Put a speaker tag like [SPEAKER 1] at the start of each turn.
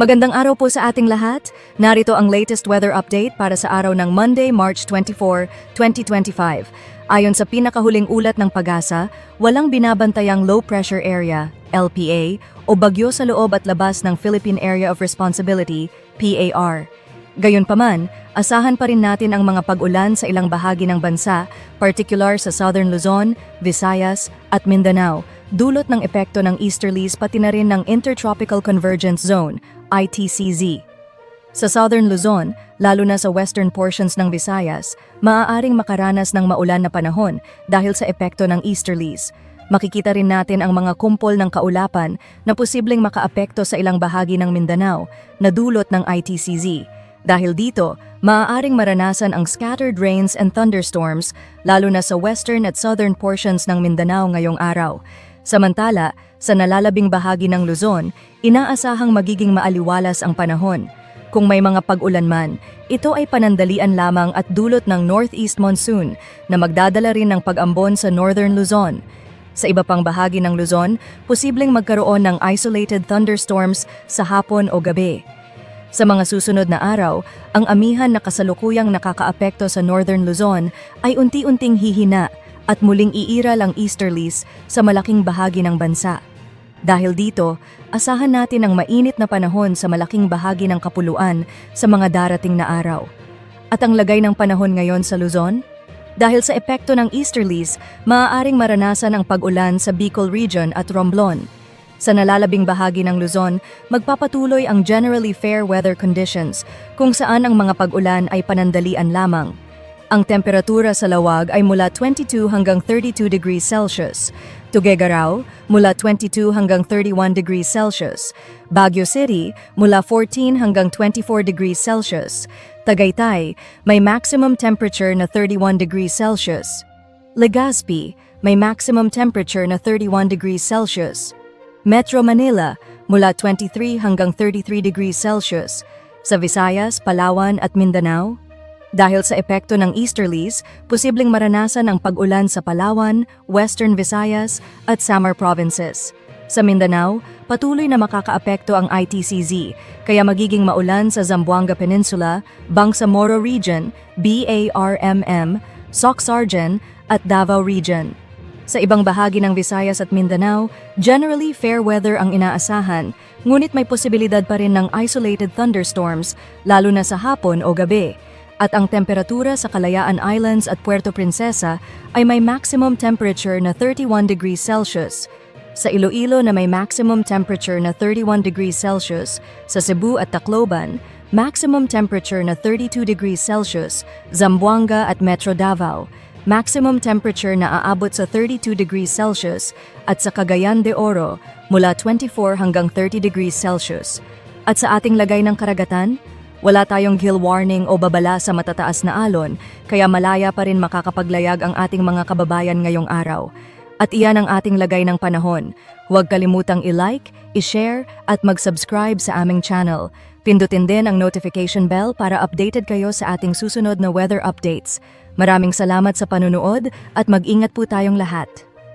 [SPEAKER 1] Magandang araw po sa ating lahat. Narito ang latest weather update para sa araw ng Monday, March 24, 2025. Ayon sa pinakahuling ulat ng pag-asa, walang binabantayang low pressure area, LPA, o bagyo sa loob at labas ng Philippine Area of Responsibility, PAR. Gayunpaman, asahan pa rin natin ang mga pag-ulan sa ilang bahagi ng bansa, particular sa Southern Luzon, Visayas, at Mindanao, dulot ng epekto ng easterlies pati na rin ng Intertropical Convergence Zone, ITCZ. Sa Southern Luzon, lalo na sa western portions ng Visayas, maaaring makaranas ng maulan na panahon dahil sa epekto ng easterlies. Makikita rin natin ang mga kumpol ng kaulapan na posibleng makaapekto sa ilang bahagi ng Mindanao na dulot ng ITCZ. Dahil dito, maaaring maranasan ang scattered rains and thunderstorms lalo na sa western at southern portions ng Mindanao ngayong araw. Samantala, sa nalalabing bahagi ng Luzon, inaasahang magiging maaliwalas ang panahon. Kung may mga pag-ulan man, ito ay panandalian lamang at dulot ng northeast monsoon na magdadala rin ng pag-ambon sa northern Luzon. Sa iba pang bahagi ng Luzon, posibleng magkaroon ng isolated thunderstorms sa hapon o gabi. Sa mga susunod na araw, ang amihan na kasalukuyang nakakaapekto sa northern Luzon ay unti-unting hihina at muling iiral ang easterlies sa malaking bahagi ng bansa. Dahil dito, asahan natin ang mainit na panahon sa malaking bahagi ng kapuluan sa mga darating na araw. At ang lagay ng panahon ngayon sa Luzon? Dahil sa epekto ng easterlies, maaaring maranasan ang pag-ulan sa Bicol Region at Romblon. Sa nalalabing bahagi ng Luzon, magpapatuloy ang generally fair weather conditions kung saan ang mga pag-ulan ay panandalian lamang. Ang temperatura sa lawag ay mula 22 hanggang 32 degrees Celsius. Tuguegarao, mula 22 hanggang 31 degrees Celsius. Baguio City, mula 14 hanggang 24 degrees Celsius. Tagaytay, may maximum temperature na 31 degrees Celsius. Legazpi, may maximum temperature na 31 degrees Celsius. Metro Manila, mula 23 hanggang 33 degrees Celsius. Sa Visayas, Palawan at Mindanao, dahil sa epekto ng easterlies, posibleng maranasan ang pag-ulan sa Palawan, Western Visayas at Samar provinces. Sa Mindanao, patuloy na makakaapekto ang ITCZ, kaya magiging maulan sa Zamboanga Peninsula, Bangsamoro Region, BARMM, Socsargen at Davao Region. Sa ibang bahagi ng Visayas at Mindanao, generally fair weather ang inaasahan, ngunit may posibilidad pa rin ng isolated thunderstorms, lalo na sa hapon o gabi. At ang temperatura sa Kalayaan Islands at Puerto Princesa ay may maximum temperature na 31 degrees Celsius. Sa Iloilo na may maximum temperature na 31 degrees Celsius, sa Cebu at Tacloban, maximum temperature na 32 degrees Celsius, Zamboanga at Metro Davao, maximum temperature na aabot sa 32 degrees Celsius at sa Cagayan de Oro mula 24 hanggang 30 degrees Celsius. At sa ating lagay ng karagatan, wala tayong gill warning o babala sa matataas na alon, kaya malaya pa rin makakapaglayag ang ating mga kababayan ngayong araw. At iyan ang ating lagay ng panahon. Huwag kalimutang i-like, i-share at mag-subscribe sa aming channel. Pindutin din ang notification bell para updated kayo sa ating susunod na weather updates. Maraming salamat sa panunood at mag-ingat po tayong lahat.